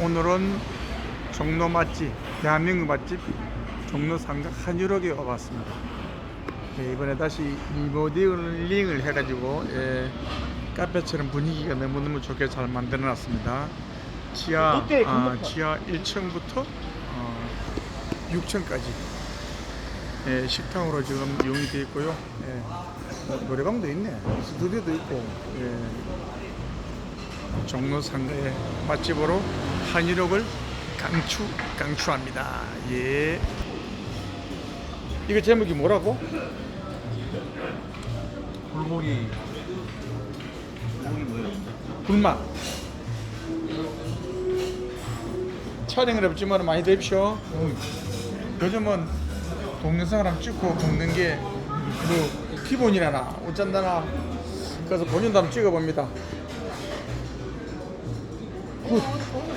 오늘은 종로 맛집, 대한민국 맛집 종로 상가 한유럽에 와봤습니다. 예, 이번에 다시 리모델링을 해가지고 예, 카페처럼 분위기가 너무너무 좋게 잘 만들어놨습니다. 지하 아. 지하 1층부터 어, 6층까지 예, 식당으로 지금 이용이 되어 있고요. 예, 어, 노래방도 있네. 스튜디오도 있고. 예. 종로 상가의 맛집으로 한일옥을 강추 강추합니다. 예. 이거 제목이 뭐라고? 불고기 고기 뭐예요? 불맛. 촬영을 없지만 많이 드십시오. 요즘은 동영상을 한번 찍고 먹는 게 그 기본이라나 어쩐다나 그래서 본인도 한번 찍어봅니다. 嗯